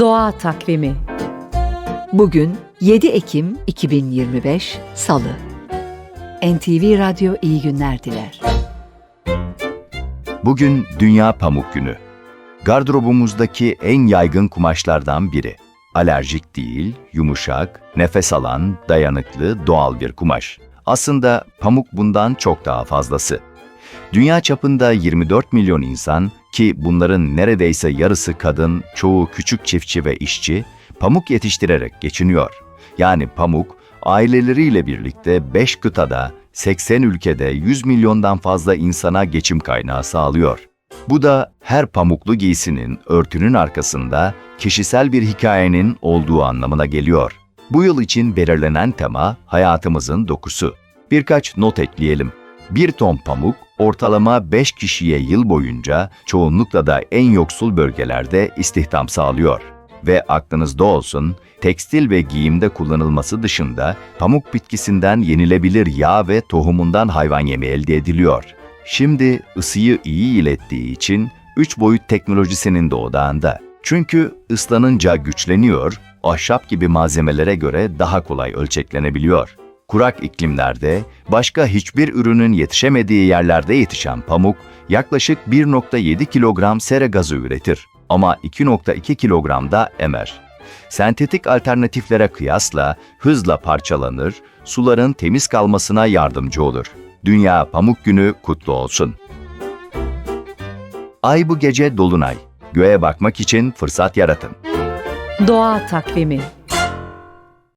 Doğa Takvimi Bugün 7 Ekim 2025 Salı NTV Radyo iyi günler diler. Bugün Dünya Pamuk Günü. Gardırobumuzdaki en yaygın kumaşlardan biri. Alerjik değil, yumuşak, nefes alan, dayanıklı, doğal bir kumaş. Aslında pamuk bundan çok daha fazlası. Dünya çapında 24 milyon insan ki bunların neredeyse yarısı kadın, çoğu küçük çiftçi ve işçi, pamuk yetiştirerek geçiniyor. Yani pamuk, aileleriyle birlikte 5 kıtada, 80 ülkede 100 milyondan fazla insana geçim kaynağı sağlıyor. Bu da her pamuklu giysinin, örtünün arkasında kişisel bir hikayenin olduğu anlamına geliyor. Bu yıl için belirlenen tema hayatımızın dokusu. Birkaç not ekleyelim. Bir ton pamuk ortalama 5 kişiye yıl boyunca çoğunlukla da en yoksul bölgelerde istihdam sağlıyor. Ve aklınızda olsun, tekstil ve giyimde kullanılması dışında pamuk bitkisinden yenilebilir yağ ve tohumundan hayvan yemi elde ediliyor. Şimdi ısıyı iyi ilettiği için 3 boyut teknolojisinin de. Çünkü ıslanınca güçleniyor, ahşap gibi malzemelere göre daha kolay ölçeklenebiliyor. Kurak iklimlerde, başka hiçbir ürünün yetişemediği yerlerde yetişen pamuk yaklaşık 1.7 kilogram sera gazı üretir ama 2.2 kilogram da emer. Sentetik alternatiflere kıyasla hızla parçalanır, suların temiz kalmasına yardımcı olur. Dünya Pamuk Günü kutlu olsun. Ay bu gece dolunay. Göğe bakmak için fırsat yaratın. Doğa Takvimi